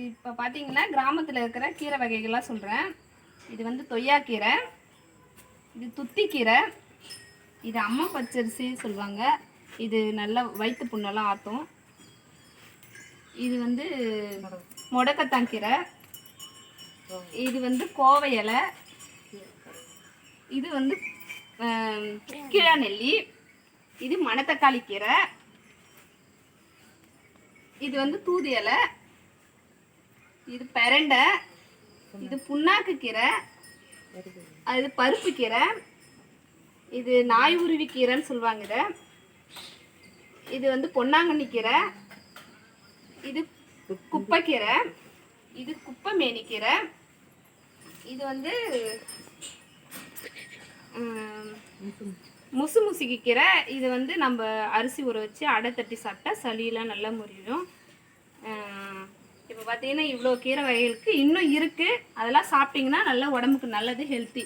இப்போ பார்த்தீங்கன்னா கிராமத்தில் இருக்கிற கீரை வகைகள்லாம் சொல்கிறேன் இது வந்து தொய்யாக்கீரை இது துத்திக்கீரை இது அம்மா பச்சரிசி சொல்லுவாங்க. இது நல்ல வயிற்று புண்ணெல்லாம் ஆற்றும் இது வந்து முடக்கத்தாங்கீரை இது வந்து கோவை இலை. இது வந்து கீழா நெல்லி இது மணத்தக்காளி கீரை. இது வந்து தூது இலை. இது பெரண்டை இது புண்ணாக்கு கீரை அது பருப்பு கீரை இது நாய் உருவி கீரைன்னு சொல்லுவாங்க இதை. இது வந்து பொன்னாங்கண்ணி கீரை இது குப்பைக்கீரை இது குப்பை மேனிக்கீரை இது வந்து முசு முசுக்கி கீரை இது வந்து நம்ம அரிசி ஊற வச்சு அடை தட்டி சாப்பிட்டா சளியெல்லாம் நல்லா முறியும். இப்போ பார்த்தீங்கன்னா இவ்வளோ கீரை வகைகளுக்கு இன்னும் இருக்குது அதெல்லாம் சாப்பிட்டிங்கன்னா நல்லா உடம்புக்கு நல்லது ஹெல்த்தி